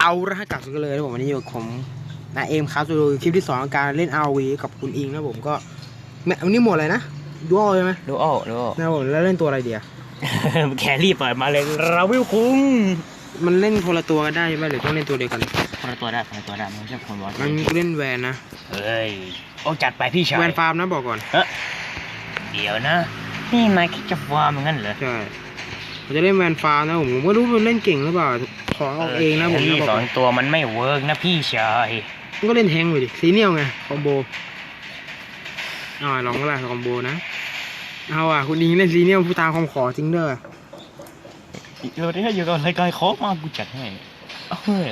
เอาละฮะกลับกันเลยนะผมวันนี้อยู่กับผมนาเอมครับสู่คลิปที่สองของการเล่น RV กับคุณอิงนะผมก็แม่วันนี้หมดอะไรนะดูอใช่ไหมดูอ้อดูอ้อนะผมแล้วเล่นตัวอะไรเดียวแครี่เปิดมาเลยราวิลคุงมันเล่นคนละตัวกันได้ใช่ไหมหรือต้องเล่นตัวเดียวกันคนละตัวได้คนละตัวได้มันไม่ใช่คนวอมันกูเล่นแวนนะเฮ้ยโอ้จัดไปพี่ชายแวนฟาร์มนะบอกก่อนเดี๋ยวนะนี่นายคิดจะฟาร์มงั้นเหรอใช่ ผมจะเล่นแวนฟาร์มนะผมผมก็รู้มันเล่นเก่งหรือเปล่าขอเอาเองนะผมแคนะรี่บอกสอก่องนตัวมันไม่เวิร์กนะพี่ชายมันก็เล่นแทงไปดิซีเนียลไงคอมโบอ่าลองก็ได้คอมโบนะเอาอะคุณอิงเล่นซีเนียลผู้ตามคำขอจริงเด้อเราได้อยู่กับรายการคอมากูจัดให้เฮ้ย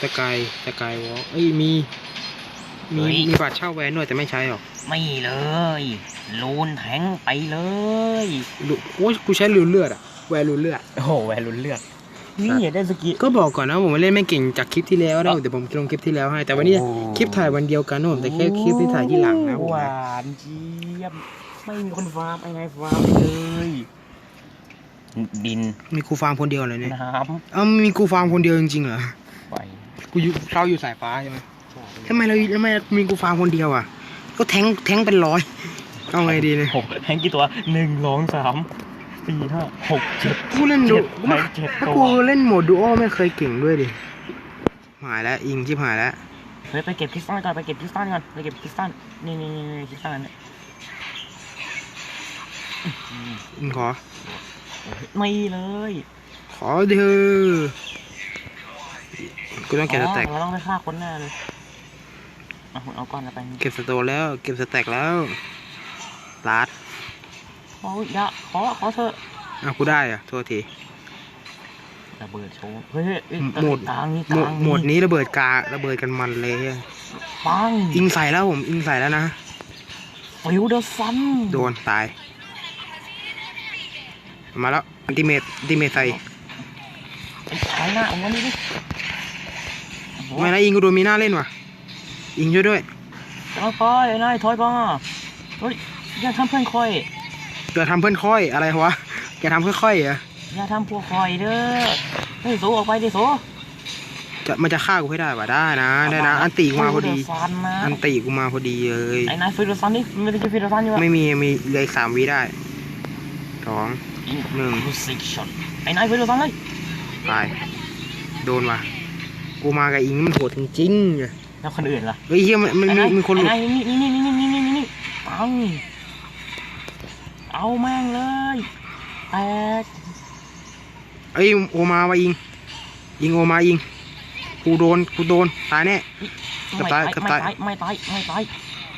ตะไกายตะไกายวอล์กเอ้ยมีมีเฮ้ยมีบัตรเช่าแวนด้วยแต่ไม่ใช้หรอกไม่เลยลูนแทงไปเลยดูโอ้ยกูใช้ลืนเลือดอะ แวนลืนเลือดโอ้โหแวรุนเลือดนี่อย่าได้สกิ ก็บอกก่อนนะผมเล่นไม่เก่งจากคลิปที่แล้วนะเดี๋ยวผมลงคลิปที่แล้วให้ แต่วันนี้โอ้ คลิปถ่ายวันเดียวกันนะผมแต่แค่คลิปที่ถ่ายที่หลังนะผมหวนะานเจี๊ยบไม่มีคนฟาร์มไอ้ไงฟาร์มเลยดินมีกูฟาร์มคนเดียวเลยเนี่ยน้เอ้ามีกูฟาร์มคนเดียวจริงๆเหรอำไปกูอยู่เราอยู่สายฟ้าใช่ไหมทำไมเราทำไมมีกูฟาร์มคนเดียวอะ ก็แทงแทงเป็นร้อยเอาไงดีเนี่ยหกแทงกี่ตัวหนึ่งสองสาม สี่ห้าหกเจ็ดกูเล่นดูเจ็ดแทงเจ็ดถ้าตัวกูเล่นโหมดดูโอไม่เคยเก่งด้วยดิหายแล้วอิงชิบหายแล้วเฮ้ยไปเก็บคริสตัลก่อนไปเก็บคริสตัลก่อนไปเก็บคริสตัลนี่นี่นี่นี่คริสตัลเนี่ยอิงขอ ไม่เลยขอเถอะกูต้องเก็บสแต็กอ๋อเราต้องไปฆ่าคนแน่เลยเอาเอาก่อนแล้วไป เก็บสโตนแล้ว เก็บสแต็กแล้วลัด ขออย่าขอขอเถอะอ้าวกูได้อะโทษทีระเบิดโชว์เฮ้ยเอ้ยหมดกลางนี่หมกดลางหมดนี้ระเบิดการะเบิดกันมันเลยปังอิงใส่แล้วผมอิงใส่แล้วนะฟิวเดอร์ซันโดนตาย มาแล้วอันติเมตอันติเมตใส่ไอ้ชายหน้าเอาวันนี้ดิไม่นะอิงกูโดนมีหน้าเล่นว่ะ อิงช่วยด้วย ถอยไปไอ้นายถอยไปเฮ้ยอย่าทำเพื่อนคอย เกิดทำเพื่อนค่อยอะไรวะแกทำค่อยๆเหรออย่าทำพวกคอยเด้อเฮ้ยโซออกไปดิโซจะมันจะฆ่ากูให้ได้ป่ะได้นะได้นะ อันติกูมาพอดีฟิวเซันนะอันติกูมาพอดีเลย ไอ้นายฟิวเดอร์ซันนี่ไม่ได้กินฟิวเดอร์ซันอยู่อะไม่มีมีเหลืออีกสามวิได้สอง หนึ่ง รู้สึกช็อตไอ้นายฟิวเดอร์ซันเลยตายโดนว่ะกูมากับอิงนี่มันโหดจริงๆเลยแล้วคนอื่นล่ะเฮ้ยเฮียมันมันไอ้มีนายมีคนหลุดไอ้นายนี่นี่นี่นี่นี่นี่นี่ปัง เอาแม่งเลยแตกเอ้ยโอมาว่ะอิงอิงโอมาอิงกูโดนกูโดนตายแน่เกือบไม่ตาตายยเกือบไม่ตายตายไม่ตายไม่ตาย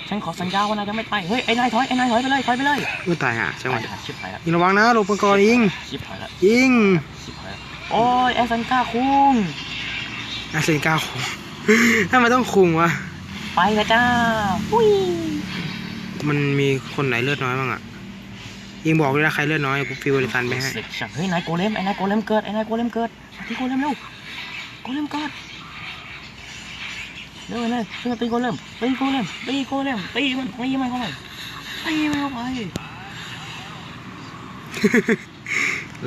ฉันขอสัญญาว่านายจะไม่ตายเฮ้ยไอ้นายถอยไอ้นายถอยไปเลยถอยไปเลยเมื่อตายฮะใช่ไหมตายชิบหายแล้วอิงระวังนะหลบกันก่อนอิงชิบหายแล้วอิงชิบหายแล้วโอ้ยแอสันก้าคุงอาเซนก้าคุงถ้ามันต้องคุงวะไปละจ้าอุ้ยมันมีคนไหนเลือดน้อยบ้างอะ อิงบอกด้วยนะใครเลือดน้อยกูฟิวบริษันไปให้เสกฉันเฮ้ยนายโกเลมไอ้นายโกเลมเกิดไอ้นายโกเลมเกิดมาที่โกเลมเร็วโกเลมเกิดเร็วเลยเพื่อตีโกเลมตีโกเลมตีโกเลมตีมันตีมันเข้าไปตีมันเข้าไป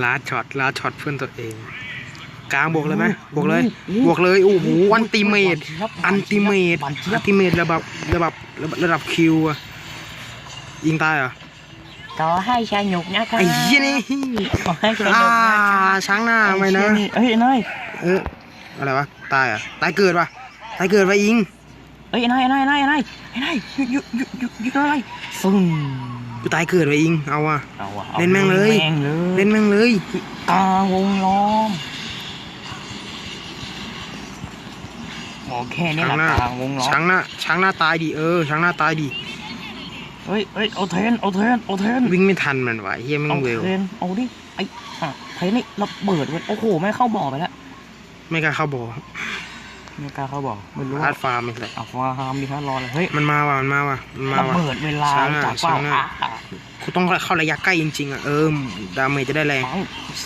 ลาดช็อตลาดช็อตเพื่อนตัวเองกลางบวกเลยไหมบวกเลยบวกเลยโอ้โหอันติเมตอันติเมตบันเทียอับนติเมตระดับระดับระดับคิวอะยิงตายเหรอ ขอให้ชาหนุกนะคะไอ้เหี้ยนี่ขอให้ชาหนุกอ่านะคะช้างหน้าไปนะอ้เหี้ยเฮ้ยนายเอออะไรวะตายเหรอะตายเกิดวะตายเกิดไปยิงเฮ้ยนายนายนายนายนายหยุดหยุดหยุดหยุดหยุดอะไรซึ่งกูตายเกิดไปยิงเอาอะเอาอะเล่นแม่งเลยแม่งเลยเล่นแม่งเลยกลางวงล้อมโอเคนี่ช้างแหละหน้ากลางวงล้อช้างมหน้าช้างหน้าตายดิเออช้างหน้าตายดิ เฮ้ยเฮ้ยเอาเทรนเอาเทรนเอาเทรนวิ่งไม่ทันมันวะเฮียแม่เอางเร็วเทรนเอาดิไอ้อะเทรนนี่ระเบิดเว้ยโอ้โหไม่เข้าบ่อไปแล้วไม่กล้าเข้าบ่อไม่กล้าเข้าบ่อไม่รู้ลาดฟาร์มไม่ใช่เอาฟาฮามดิฮะรอเลยเฮ้ยมันมาว่ะมันมาว่ะมันมาระว่ะเบิดเวลาช้างอะจากเป้าช้างอะอะกูต้องเข้าระยะใกล้จริงๆอะเออดาเมจจะได้แรงปัง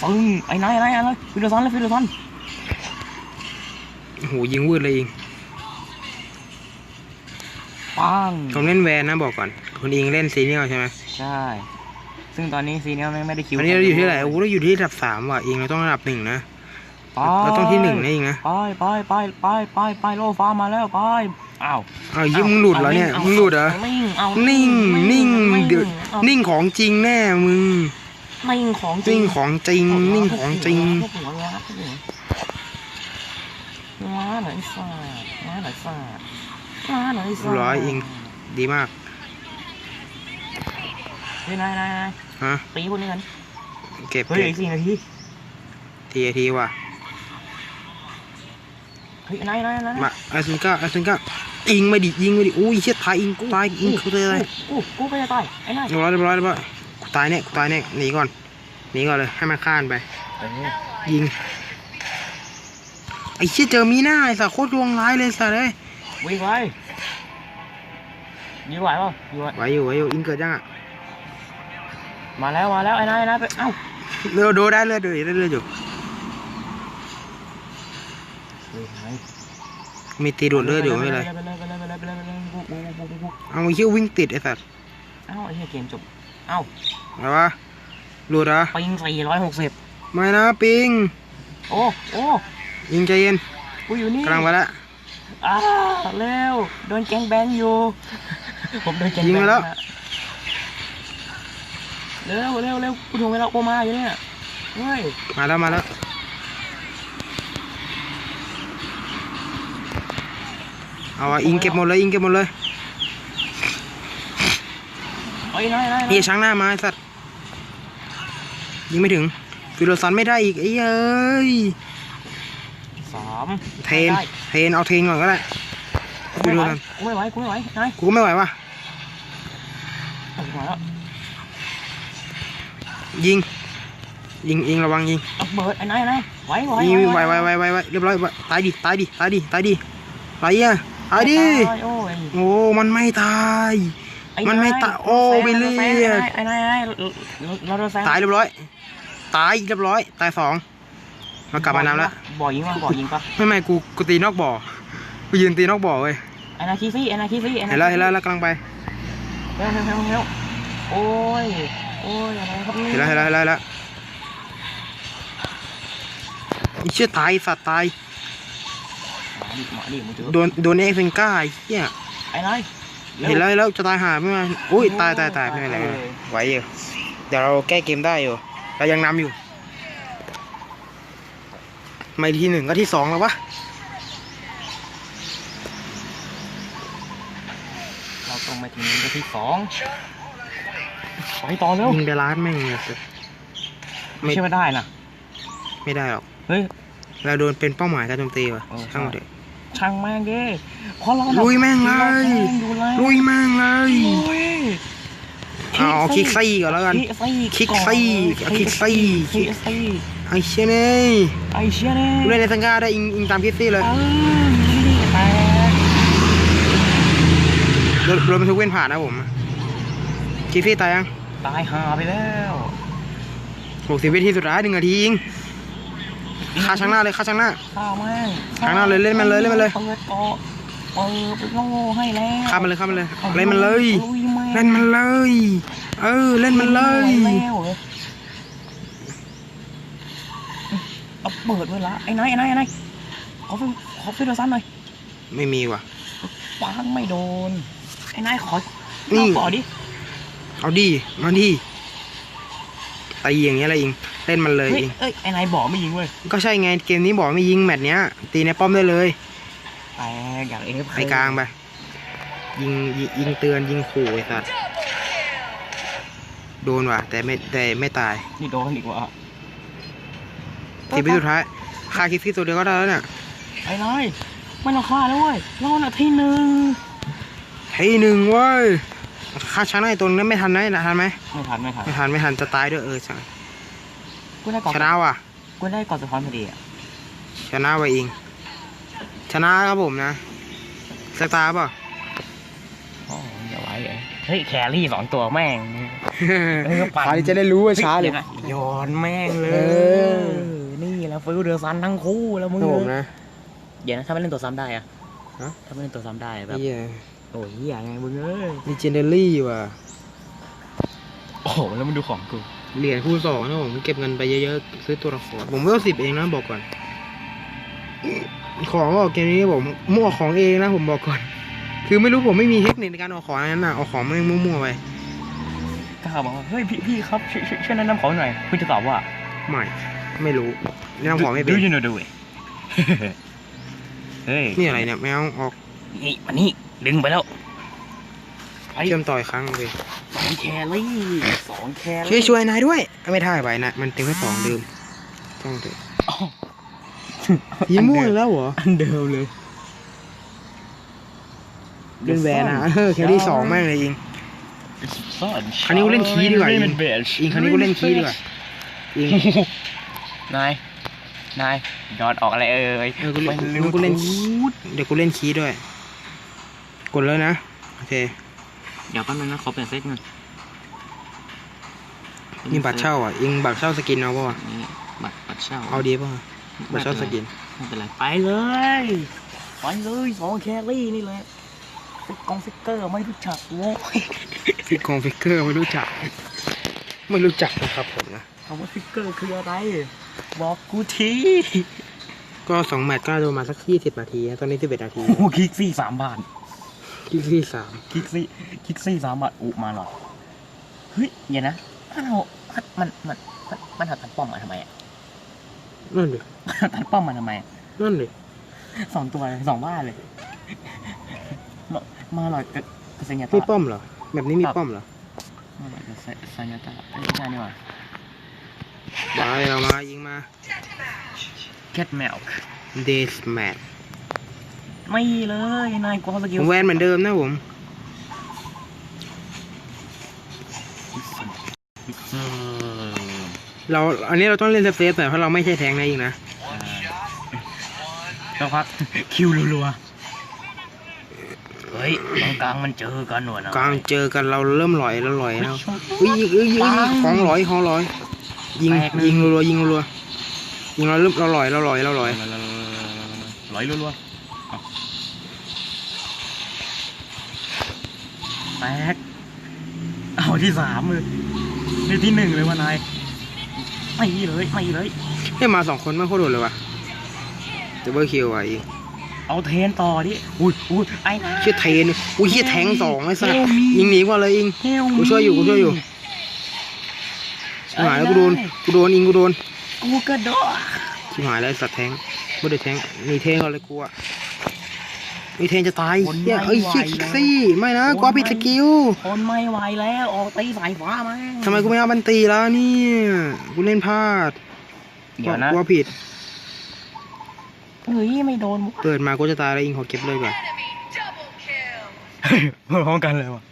ซึ่งไอ้นายไอ้นายไอ้นายฟิลซันเลยฟิลซันโอ้โหยิงวืดเลยอิง ปังผมเล่นแวนนะบอกก่อน คุณอิงเล่นซีเนียลใช่ไหมใช่ ซึ่งตอนนี้ซีเนียลแม่งไม่ได้คิวอันนี้เราอยู่ที่ไหนโอ้โหเราอยู่ที่ระดับสามว่ะอิงเราต้องระดับหนึ่งนะไปเราต้องที่หนึ่งนะเองนะไปไปไปไปไปไปโลฟ้ามาแล้วไปอ้าวเอายิ่งมึงหลุดเหรอเนี่ยามึงหลุดเหรอานิ่งเอานิ่งนิ่งเดี๋ยวเอานิ่งของจริงแน่มึงนิ่งของจรินิ่งงของจริงนิ่งของจริงม้าไหนฟาดม้าไหนฟาด ม้าไหนฟาดร้อยเองดีมากเฮ้ยนายนายนายฮะตีพวกนี้กันเก็บเฮ้ยเก็บอีกสี่นาทีทีทีว่ะเฮ้ยนายนายนายมาอาซินก้าอาซินก้ายิงไม่ดิยิงไม่ดิอุ้ยเชี่ยตายยิงตายยิงเขาเลยกูกูไปจะตายไอ้นายเรียบร้อยเรียบร้อยเรียบร้อยกูตายเนี่ยกูตายเนี่ยหนีก่อนหนีก่อนเลยให้มันข้านไปเออยิงไอ้เชี่ยเจอมีหน้าไอ้สัสโคตรดวงร้ายเลยสัสเลย วิ่งไปยิงไหวเปล่ายิงไหวไหวอยู่ไหวอยู่อิงเกิดยังอะมาแล้วมาแล้วไอ้นายไอ้นายไปเอ้าเรือโดได้เรือเดือดได้เรืออยู่เฮ้ยนายมีตีดูดเลือดอยู่ไม่เป็นไรไปเลยไปเลยไปเลยไปเลยไปเลยกูกูกูกูกูเอาไอ้เชี่ยวิ่งติดไอ้สัสเอ้าไอ้เหี้ยเกมจบเอ้าอะไรวะหลุดเหรอปิงสี่ร้อยหกสิบไม่นะปิงโอ้โอ้ยิงใจเย็นกูอยู่นี่กำลังไปละ อ้าเร็วโดนแก๊งแบนอยู่ ผมโดนแก๊งยิงแบไปนแล้ว นะเร็วเร็วเร็วกูถ่วงเวลาโอมาอยู่เนี่ยเฮ้ยมาแล้วมาแล้ว เอาอะอิงเก็บหมดเลยอิงเก็บหมดเลยไอ้ยนายนายนี่ช้างหน้ามาไอ้สัตว์ยิงไม่ถึงฟิโลซันไม่ได้อีกไอ้เอ้ยสามเทน ได้เทน เอาเทนก่อนก็ได้ กูฟิไม่โลไหวซันกูไม่ไหวกูไม่ไหวนายกูก็ไม่ไหวว่ะเอามาแล้วยิง ยิงยิงระวังยิงเอาเบิดไอ้นายนายไหวไหวยิงไวไวไวไวไวเรียบร้อยไวตายดิ ตายดิ ตายดิ ตายดิตายอะตายดิ ตายโอ้ยโอ้ มันไม่ตาย อ้มันไม่ายตายโอ้แซงวิลเลียมไอ้นายไอ้นายเราโดนแซงตายเรียบร้อย ตายเรียบร้อย ตายสอง มากลับมานำแล้ว บ่อยิงป่ะบ่อยิงป่ะไม่ไม่กูกูตีนอกบ่อ กูยืนตีนอกบ่อเว้ยไอ้นายคีซี่ไอ้นายคีซี่ไอ้นายเห็นแล้วเห็นแล้วแล้วกำลังไปเร็วเร็วเร็วเร็วโอ้ย โอ้ยอะไรครับเห็นแล้วเห็นแล้วเห็นแล้วเห็นแล้วไอ้เชี่ยตายสัตว์ตายมาดิมาดิมึงเจอโดนโดนเอ็กเซนก้าไอ้เหี้ย ไอ้นายเห็นแล้วเห็นแล้วจะตายหาไม่มาอุ้ยตายตายตายไม่เป็นไรไม่เป็นไรไหวอยู่ เดี๋ยวเราแก้เกมได้อยู่ เรายังนำอยู่ ไม่ที่หนึ่งก็ที่สองแล้ววะเราต้องมาถึงนาทีสองไปต่อเร็วยิงไปล้านแม่งเลยสิไม่ใช่ไม่ได้นะไม่ได้หรอกเฮ้ยเราโดนเป็นเป้าหมายการโจมตีว่ะเออช่างมันเถอะช่างแม่งดิเพราะเราลุยแม่งเลยดูแลลุยแม่งเลยลุยเอาเอาคลิกซี่ก่อนแล้วกันคลิกซี่คลิกซี่เอาคลิกซี่คลิกซี่ ไอ้เชี่ยนี่ไอ้เชี่ยเนี่ยกูเล่นในสังกาได้อิงอิงตามคลิกซี่เลยเออนี่แตกโดนโดนบรรทุกเว้นผ่านนะผมคลิกซี่ตายยัง ตายหาไปแล้วหกสิบวินาทีสุดท้ายหนึ่งนาทียิงฆ่าช่างหน้าเลยฆ่าช่างหน้าข้าวแม่งข้างหน้าเลยเล่นมันเลยเล่นมันเลยเปิดเกาะเปิดโล่ให้แล้วฆ่ามันเลยฆ่ามันเลยเล่นมันเลยลุยแม่งเล่นมันเลย เออเล่นมันเลย ล่นมันแล้ว เหรอเอาเปิดเวลาไอ้นายไอ้นายไอ้นายขอฟิขอฟิโดซันหน่อยไม่มีว่ะปังไม่โดน ไอ้นายขอนี่ต่อดิเอาดิมาดิตีอย่างเงี้ยอะไรอิงเล่นมันเลยเฮ้ยอิงเอ้ยไอ้นายบอกไม่ยิงเว้ยก็ใช่ไงเกมนี้บอกไม่ยิงแมตช์เนี้ย ตีในป้อมได้เลยแต่อยากเอฟไปกลางไปยิงยิงยิงเตือนยิงขู่ไอ้สัสโดนว่ะ แต่ไม่แต่ไม่ตายนี่โดนอีกว่ะ ทีวิสุดท้ายฆ่าคิดที่ตัวเดียวก็ได้แล้วเนี่ยไอ้นายไม่ต้องฆ่าแล้วเว้ยเราหน้าที่หนึ่งทีหนึ่งเว้ยฆ่าช้างไอ้ตัวนั้นไม่ทันไหมทันไหมไม่ทันไม่ทันไม่ทันไม่ทันจะตายด้วยเออช่างกูได้ก่อนชนะว่ะกูได้ก่อนสะท้อนพอดีอะชนะไว้เองชนะครับผมนะสักตาเปล่าอ๋ออย่าไว้เหรอเฮ้ยแครี่สองตัวแม่งเออปั่นใครจะได้รู้ว่าช้าเลยฮ้งไงโยนแม่งเลเอยอนี่ แหล้วฟิลเดอร์ซันทั้งคู่แล้วมึงครับผมนะ เดี๋ยวนะถ้าไม่เล่นตัวซ้ำได้อะฮะ ถ้าไม่เล่นตัวซ้ำได้แบบนี่โอ้ยเหี้ยไงมึงเอ้ยลีเจนเดอรี่ว่ะ โอ้โหแล้วมึงดูของกู เหรียญคูณสองนะผมเก็บเงินไปเยอะๆ ซื้อตัวละครผมไม่ต้องสิบเองนะบอกก่อน ของออกเกมนี้ผมมั่วของเองนะผมบอกก่อน คือไม่รู้ผมไม่มีเทคนิคในการออกของอันนั้นน่ะเอาของแม่งมั่วๆไปก็เขาบอกว่าเฮ้ยพี่พี่ครับช่วยช่วยช่วยแนะนำของหน่อยคุณจะตอบว่า ไม่ไม่รู้แนะนำของไม่เป็น Do you know the way เฮ้ยนี่อะไรเนี่ยแมวออกนี่มันนี่ดึงไปแล้วไอ้เชื่อมต่ออีกครั้งเลยสองแครี่สองแคช่วยรี่ช่วยนายด้วยไม่ได้ไปนะมันเต็มแค่สองเดิมต้องเถอะอ้าวยีม่วงอีกแล้วเหรออันเดิมเลยเป็นแวนอะเออแครี่สองแม่งเลยยิงซ่อนคราวนี้กูเล่นคีย์ดีกว่าเล่อินงเบสอิงคราวนี้กูเล่นคีย์ดีกว่า ยิงนาย นายยอดออกอะไรเอ่ยเออกูเล่นไม่รู้กูเล่นทูดเดี๋ยวกูเล่นคีย์ด้วย กดแล้วนะ โอเค เดี๋ยวแป๊บนึงนะขอเปลี่ยนเซตหนึงนี่บัตรเช่าอะอิงบัตรเช่าสกินเอาป่ะวะนี่บัตรบัตรเช่า เอาดีป่ะวะบัตรเช่าสกินไม่เป็นไรไปเลย ไปเลยสองแครี่นี่เลยฟิกกองฟิกเกอร์ไม่รู้จักโว้ยฟิกกองฟิกเกอร์ไม่รู้จัก ไม่รู้จักนะครับผมนะ คำว่าฟิกเกอร์คืออะไร บอกกูทีก็สองแมตช์ก็โดนมาสักยี่สิบนาทีนะตอนนี้สิบเอ็ดนาทีโอ้โหคลิกซี่สามบาทที่ที่สามคลิกซี่คลิกซี่สามบาทอุมาหรอเฮ้ยเดี๋ยวนะอ้าวมันมันมันมันหัดตัดป้อมมาทำไมอะนั่นดิตัดป้อมมาทำไมอะนั่นดิสองตัวเลยสองบ้านเลย มามาหน่อยกับกับเซนยามีตะป้อมเหรอแบบนี้มีป้อมเหรอมาหน่อยกับเซเซนยาตะเอ้ยไม่ใช่นี่หว่า มาเลยเรามายิงมาแคทแมวเดสแมทไม่เลยนายกวาสกิผลมแวนเหมือนเดิมนะผมเราอันนี้เราต้องเล่นเซฟๆหน่อยเพราะเราไม่ใช่แทงนะยิงนะสักพักคิวรัวๆเฮ้ยตรงกลางมันเจอกันหนวดนะกลางเจอกันเราเริ่มหลอยแล้วหลอยเฮ้ยแล้วชมอุ้ยยิงเอ้ยยิงยิงของหลอยของหลอย ยิงแตกเลยยิงรัวๆยิงรัวๆยิงเราเริ่มเราหลอยเราหลอยเราหลอยร้อยรัวๆเอาแตก เอาที่สามเลยนี่ที่หนึ่งเลยวะนาย ไม่เลย ไม่เลยเฮ้ยมาสองคนไม่โคตรโดดเลยว่ะดับเบิลคิวอะยิงเอาเทรนต่อดิ อุ้ยอุ้ยไอ้นะเชี่ยเทนอุ้ยเชี่ยแทงสองไอ้สัสเฮลมียิงหนีกว่าเลยยิงเฮลกูช่วยอยู่กูช่วยอยู่ ชิบหายแล้วกูโดนกูโดนอิงกูโดนกูกระโดดชิบหายแล้วไอ้สัตว์แทงไม่ได้แทงมีเทงก่อนเลยกูอะมีเทงจะตายเหี้ยเอ้ยเชี่ยคิกซี่ไม่นะกูเอาผิดสกิลทนไม่ไหวแล้วออกตีสายฟ้ามาทำไมกูไม่เอาบันตีแล้วเนี่ยกูเล่นพลาดเดี๋ยวนะกูเอาผิดเฮ้ยไม่โดนวะเปิดมากูจะตายแล้วอิงขอเก็บเลยก่อนพร้อมกันเลยวะ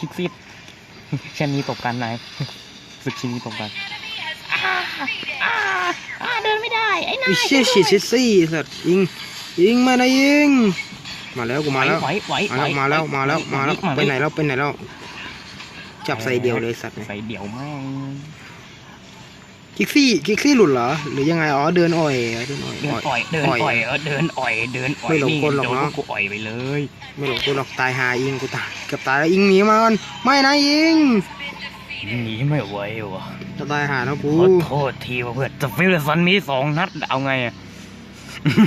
คิกซิดแค่นี้ตบกันนายศึกชิ้นนี้ตบกันเดินไม่ได้ ไอ้นาไอ้เชี่ยฉีดชิดซี่สัตว์ยิงยิงมานะยิง มาแล้วกูมาแล้วไหวไหวมาแล้วมาแล้วมาแล้วมาแล้วไปไหนแล้วไปไหนแล้วจับใส่เดียวเลยสัตว์เนี่ยใส่เดี่ยวแม่งคิ กซี่คิกซี่หลุดเหรอ หรือยังไงอ๋อเดินอ่อยเดินอ่อยเดินอ่อยอ่อยเดินอ่อยเออเดินอ่อยเดินอ่อยไม่หลงกลหรอกโดเนอะกูอ่อยไปเลย ไม่หลงกูหรอกตายหาอิงกูตายเกือบตายแล้วอิงหนีมาก่อนไม่นะอิงหนีไม่ไหววะจะตายหาแล้วกูขอโทษทีว่าเพื่อนจะฟิลสันมีสองนัดเอาไงอะ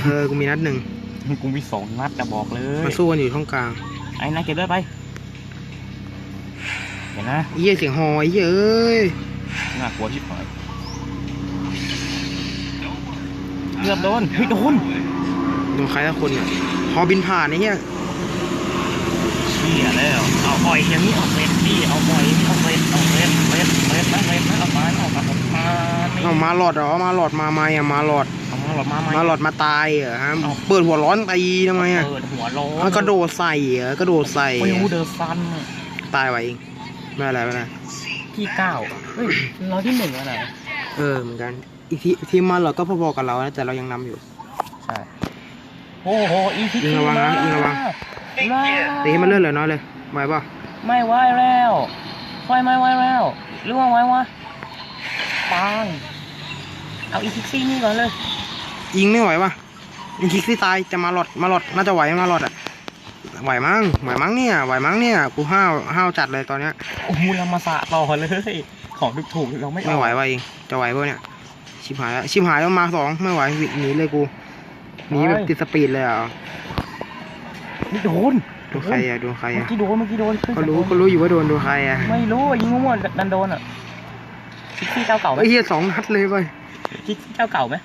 เออกูมีนัดหนึ่งกูมีสองนัดจะบอกเลยมาสู้กันอยู่ช่องกลางไอ้นายเก็บด้วยไปเห็นนะเยี่ยเสียงฮอไอ้เหี้ยเอ้ยน่ากลัวชิบหาย เกือบโดนเฮ้ยโดนโดนใครละคนเนี่ยฮอบินผ่านไอ้เหี้ยเชี่ยแล้วเอาอ่อยอย่างนี้เอาเฟสพี่เอาอ่อยอย่างนี้เอาเฟสเอาเฟสเฟสเฟสนะเฟสนะเอามาเอามาเอามาเอามาหลอดเหรอมาหลอดมาไม่อะมาหลอดเอามาหลอดมามาหลอดมาตายเหรอฮะเปิดหัวร้อนตีทำไมอะเปิดหัวร้อนมันกระโดดใส่เหรอกระโดดใส่ไม่เหรรู้อเดอซันตายไว้เองไม่เป็นไรไม่เป็นไรที่เก้าเฮ้ยเราที่หนึ่งแล้วนะเออเหมือนกัน อีกทีทีมมาหลอดก็พอๆกับเรานะแต่เรายังนำอยู่ ใช่โอ้โหอีพิยิงระวังนะยิงระวังว้าตีให้มันเลื่อนเหลือน้อยเลยไหวป่ะไม่ไหวแล้วไฟไม่ไหวแล้วหรือว่าไหววะปังเอาอีพิกซี่นี่ก่อนเลยยิงไม่ไหวป่ะยิงคิกซี่ตายจะมาหลอดมาหลอดน่าจะไหวมาหลอดอะไหวมั้งไหวมั้งเนี่ยไหวมั้งเนี่ยกูห้าวห้าวจัดเลยตอนเนี้ยโอ้โหเรามาสะต่อเลยขอของถูกๆเราไม่เอาไม่ไหวว่ะเองจะไหวป่ะเนี่ย ชิบหายแล้วชิบหายแล้วมาสองไม่ไหวหนีเลยกูหนีแบบติดสปีดเลยเหรอะไม่โดนโดนใครอะโดนใครเมื่ออะกี้โดนเมื่อกี้โดนก็รู้ก็รู้อยู่ว่าโดนโดนใครอะไม่รู้อะยิงมั่วๆดันโดนอะคิกซี่เจ้าเก่าไหมไอ้เหี้ยสองนัดเลยเว้ยคิกซี่เจ้าเก่าไหม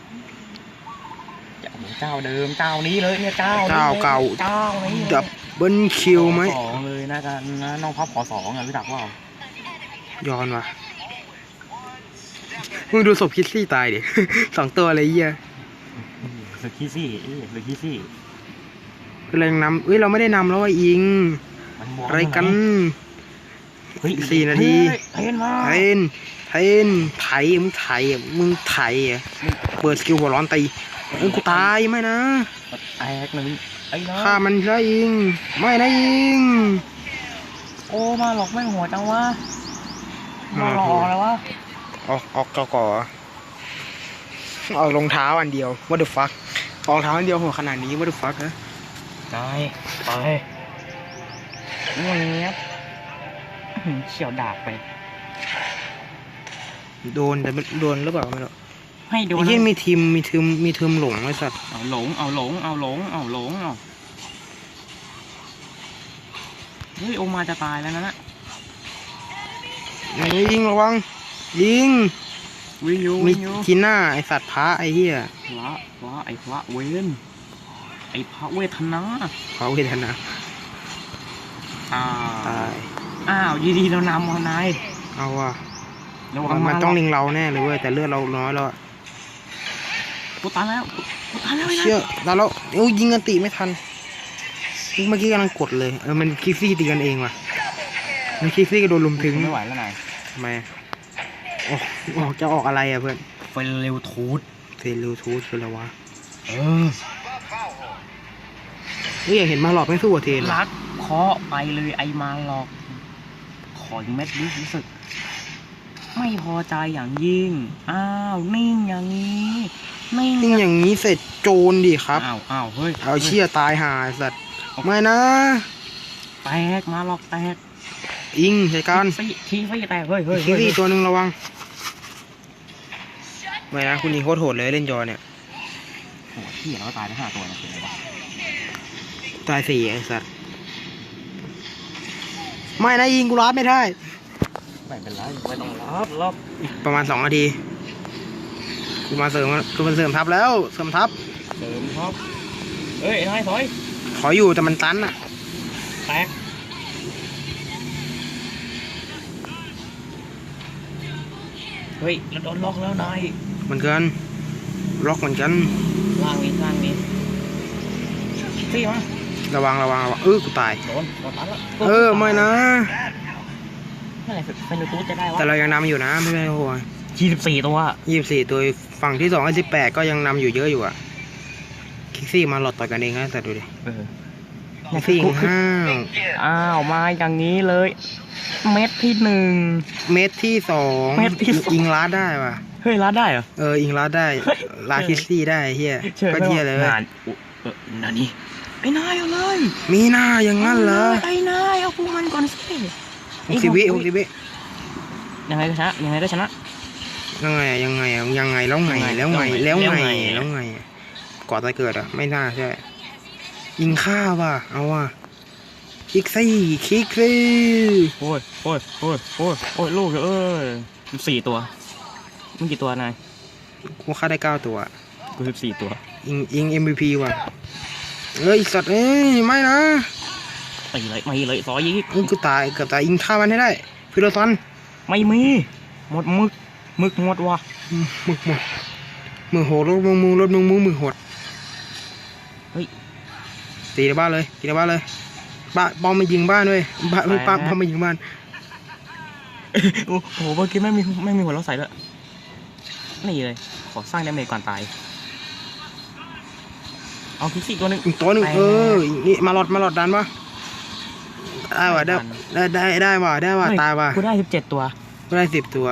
เจ้าเจ้าเดิมเจ้านี้เลยเนี่ยเจ้านี้เจ้าเก่าเจ้านี้เลยดับเบิลคิวไหมสองเลยนะกันนะน้องพับขอสองอะรู้จักเปล่า ย้อนว่ะ มึงดูศพคิดซี่ตายดิ สองตัวเลยเหี้ยสกิซี่เอ้ยสกิซี่แรงนำเอ้ยเราไม่ได้นำแล้วว่ะอิง มันบวกอะไรกัน เฮ้ยสี่นาที เฮ้ยเห็นมาไทนไทนไถมึงไถอะมึงไถอะเปิดสกิลหัวร้อนตีเอ้ยกูตายไม่นะแตกหนึ่งไอ้น้อฆ่ามันซะอิง ไม่นะอิง โอ้มาหลอกไม่หัวจังวะมาหลอกแล้ววะ ออกออกจอก่อเอารองเท้าอันเดียว what the fuck ออกรองเท้าอันเดียวหัวขนาดนี้ what the fuck ฮะได้ไปเงียบอื้อหือเฉียวดาบไป โดนแต่ไม่โดนหรือเปล่าไม่รู้ให้โดไอ้นที่มีทีมมีทีมมีเทอมหลงไอ้สัตว์เอาหลงเอาหลงเอาหลงเอาหลงเอาเฮ้ยโอมาจะตายแล้วนะน่ะไหนยิงระวัง ยิงวิ่งอยู่มีวิ่งอยู่ทีหน้าไอ้สัตว์พระไอ้เหี้ยพระพระไอ้พระเวนไอ้พระเวทนาเขาเวทนาอ้าตาวยอ้าวยีดีเรานำเอานายเอาว่ะระวัมันงมันมาต้องหรกลิงเราแน่เลยเว้ยแต่เลือดเราน้อยแล้วอะกูตายแล้วกูตายแล้วไอ้นายเชื่อแล้วเราเอ้ยยิงกันติไม่ทันเมื่อกี้กำลังกดเลยเออมันคิกซี่ตีกันเองว่ะมันคิกซี่ก็โดนลุมถึงไม่ไหวแล้วนายทำไมอ อกออกจะออกอะไรอะเพื่อนไฟเร็วทูดเซลูทูธคืออะไรวะเออเฮ้ยอยากเห็นมาหลอกไม่สู้กับเทนรักเคาะไปเลยไอ้มาหลอก ขออีกเม็ดรู้สึก ไม่พอใจอย่างยิ่ง อ้าวนิ่งอย่างนี้นิ่งยิ่งอย่างนี้เสร็จโจรดิครับอ้าวอ้าวเฮ้ยเอาเชี่ยตายหาไอ้สัตว์ไม่นะแตกมาหลอกแตกอิงใส่กันขี้ขี้ไฟแตกเฮ้ยเฮ้ยคิกเฮ้ยซี่ตัวหนึ่งระวัง ไม่นะคุณยิงโคตรโหดเลยเล่นจอเนี่ยโอ้โหที่แล้วก็ตายไปห้าตัวนะเป็นไรวะตายสี่ไอ้สัตว์ไม่นะยิงกูรับไม่ได้ไม่เป็นไรไม่ต้องรับรับประมาณสองนาทีกูมาเสริมกูมาเสริมทับแล้วเสริมทับเสริมครับเอ้ยนายถอยขออยู่แต่มันตันอะแตกเฮ้ยเราโดนล็อกแล้วนาย เหมือนกันล็อกเหมือนกันล่างนี้ล่างนี้ซี่มาระวังระวังระวังเออกูตาย โดนโดนตันแล้วเออไม่นะ เมื่อไหร่เป็นยูทูบจะได้วะแต่เรายังนำอยู่นะไม่เป็นไรโอ้ยยี่สิบสี่ตัวยี่สิบสี่ตัวฝั่งที่สองไอ้สิบแปดก็ยังนำอยู่เยอะอยู่อะคิกซี่มาหลอดต่อยกันเองนะแต่ดูดิเออคิกซี่ห้าวอ้าวมาอย่างนี้เลย เม็ดที่หนึ่ง เมตรที่สองเม็ดที่สองอิงลาดได้ว่ะ เฮ้ยรัดได้เหรอ เอออิงลาดได้เฮ้ยลาคิกซี่ได้เฮียก็เฮียเลยเว้ยงานอุ๊เออนานี่ไอ้นายเอาเลย มีหน้าอย่างนั้นเหรอไอ้นายเอาพวกมันก่อนสิหกสิบวิหกสิบวิยังไงก็ชนะยังไงก็ชนะยังไงอะยังไงอะยังไงแล้วไงยังไงแล้วไงแล้แล้ววไงไงแล้วไงอะก่อตายเกิดอะไม่น่าใช่ยิงข้าวว่ะเอาว่ะคิกซี่คิกซี่โอ้ยโอ้ยโอ้ยโอ้ยโอ้ยลูกเอ้ยสิบสี่ตัว มึงกี่ตัวนายกูฆ่าได้เก้าตัว กูสิบสี่ตัวยิงยิง MVP ว่ะเอ้ยสัตว์เอ้ยไม่นะตีเลยไม่เลยซอยยิกเอ้ยกูตายเกือบตายยิงฆ่ามันให้ได้พิโรซอนไม่มี หมดมึกมึกหมดว่ะหมึกหมดมือโหดรถมึงมือรถมึงมือมือโหดเฮ้ยตีในบ้านเลยตีในบ้านเลยบ้านบอมมายิงบ้านด้วยบ้านไม่ป้าบอมมายิงบ้านโอ้โหเมื่อกี้ไม่มีไม่มีหัวเราะใส่ด้วย นี่เลย ขอสร้างดาเมจก่อนตาย เอาคิกซี่ตัวหนึ่งอีกตัวหนึ่งแปลกเออ นี่มาหลอดมาหลอดดันปะได้ว่ะได้ดันได้ได้ได้ว่ะได้ว่ะเฮ้ตายว่ะกูได้สิบเจ็ดตัวได้สิบตัว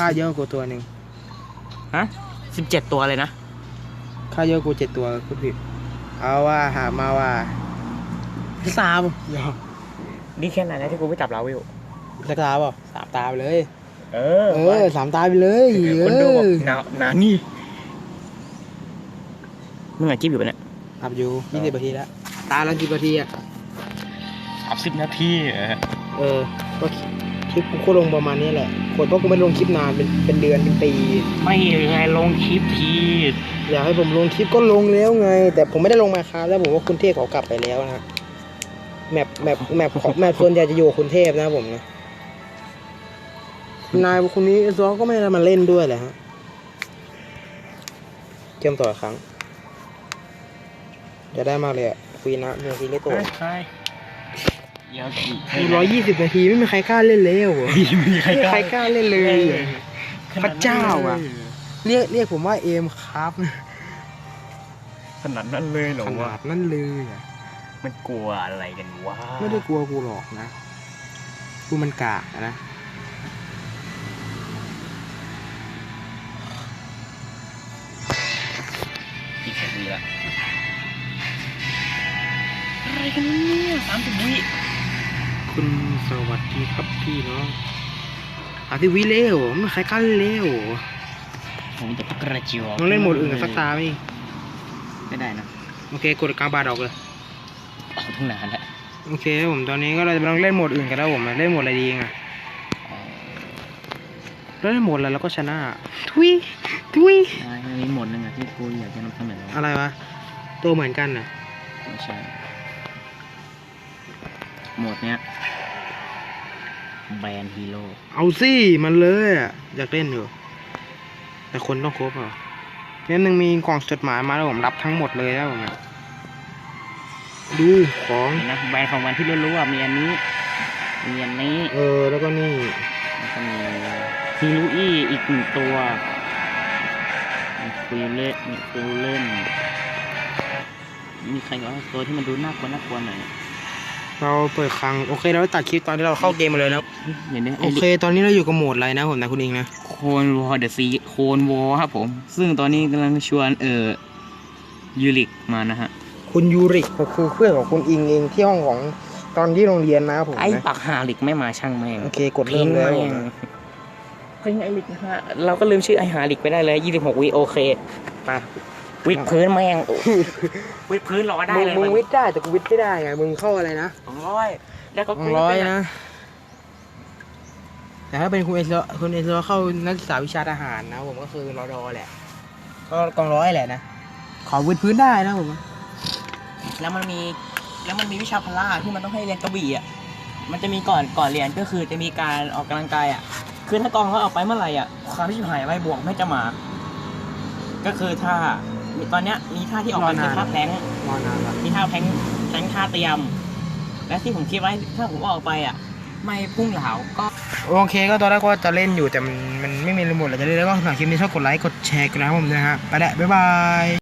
ค่าเยอะกว่าตัวหนึ่งฮะสิบเจ็ดตัวเลยนะค่าเยอะกว่าเจ็ดตัวคุณผิดเอาว่าหามาว่าสามยอมนี่แค่ไหนนะที่กูไม่จับลาวิวสักตาเปล่าสามตาไปเลย เออเออสามตายไปเลยคนดูบอกเออหนาหนานี่มึงอะคลิปอยู่ปะเนี่ยอับอยู่ยี่สิบนาทีแล้ว ตาเรากี่นาทีอะสามสิบนาทีเออเออก็คลิปกูก็ลงประมาณนี้แหละคนเพราะกูไม่ลงคลิปนานเป็นเป็นเดือนเป็นปี ไม่ไงลงคลิปทีอยากให้ผมลงคลิปก็ลงแล้วไง แต่ผมไม่ได้ลงมาครับแล้วผมว่าคุณเทพเขากลับไปแล้วนะฮะแมปแมปแมปของแมปส่วนใหญ่จะอยู่กับคุณเทพนะผมนะ นายคนนี้ซอก็ไม่ได้มาเล่นด้วยแหละฮะเกมต่ออีกครั้ง จะได้มากเลยอะฟรีนะเมืองฟรีเลโตใช่เดี๋ยวสิมีร้อยยี่สิบนาทีไม่มีใครกล้าเล่นเลยเหรอไม่มีใครไม่มีกล้าใครกล้าเล่นเลยเออพระเจ้าอะเรียกเรียกผมว่าเอมครับขนาดนั้นเลยเหรอขวะนาดนั้นเลยอะมันกลัวอะไรกันวะไม่ได้กลัวกูหรอกนะกูมันกากอะนะ อีกสิบวิละอะไรกันเนี่ยสามสิบวิคุณสวัสดีครับพี่น้องอาทิวิเร็วไม่มีใครกล้าเร็วผมจะกระจิวมึงเล่นโหมดอื่นกับสักตาไหมไม่ได้นะโอเคกดกาบาดออกเลยเอาตั้งนานแล้วโอเคครับผมตอนนี้ก็เราจะลองเล่นโหมดอื่นกันแล้วผมเล่นโหมดอะไรดีอะ เล่นโหมดอะไรแล้วก็ชนะทุยทุยใช่มีหมดหนึ่งอะที่กูอยากจะนำเสนออะไรวะ ตัวเหมือนกันน่ะไม่ใช่หมดเนี้ยแบนฮีโร่เอาสิมันเลยอะอยากเล่นอยู่ แต่คนต้องครบอะนี่นึงมีกล่องจดหมายมาแล้วผมรับทั้งหมดเลยแล้วผมอะดูของ เห็นนะแบรนด์ของวันที่รู้ๆอะมีอันนี้มีอันนี้ เออ แล้วก็นี่ แล้วก็มี ฮีรูอี้อีกหนึ่งตัวมีฟิลเล่นมีฟิลเล่น มีใครเอาตัวที่มันดูน่ากลัวน่ากลัวหน่อยเราเปิดครั้งโอเคเราตัดคลิปตอนที่เราเข้าเกมมาเลยนะเห็นไหมโอเค ตอนนี้เราอยู่กับโหมดอะไรนะผมนะคุณอิงนะโคนวอร์เดอะซีโคนวอร์ครับผม ซึ่งตอนนี้กำลังชวนเอ่อยูริกมานะฮะ คุณยูริกก็คือเพื่อนของคุณอิงเองที่ห้องของตอนที่โรงเรียนนะครับผมไอ้นะปักหาลิกไม่มาช่างแม่งโอเคกดเริ่มเลย ครับผมเฮ้ยไอลิกนะฮะ เราก็ลืมชื่อไอหาลิกไปได้เลย26วิโอเคไปวิดพื้นแม่งวิดพื้นรอได้มึงเลยมึงวิทย์ได้แต่กูวิทย์ไม่ได้ไงมึงเข้าอะไรนะสองร้อยแล้วก็สองร้อยนะแต่ถ้าเป็นคุณเอซอคุณเอซอเข้านักศึกษาวิชาทหารนะ ผมก็คือรอดอแหละ ก็กองร้อยแหละนะขอวิทย์พื้นได้นะผมแล้วมันมีแล้วมันมีวิชาพละที่มันต้องให้เรียนกระบี่อะมันจะมีก่อนก่อนเรียนก็คือจะมีการออกกำลังกายอะ คือถ้ากองเขาออกไปเมื่อไหร่อะความที่หายไว้บวกไม่จะมา ก็คือถ้าตอนเนี้ยมีท่าที่ออกไปคือท่าแพลงก์รอนานละมีท่าแพลงก์แพลงก์ท่าเตรียม และที่ผมคิดไว้ถ้าผมออกไปอะ ไม่พุ่งเหลาก็โอเคก็ตอนแรกก็จะเล่นอยู่แต่มันมันไม่มีรีโมทเราจะเล่นแล้วก็หลังคลิปนี้ชอบกดไลค์กดแชร์กันนะครับผมนะฮะไปแล้วบ๊ายบาย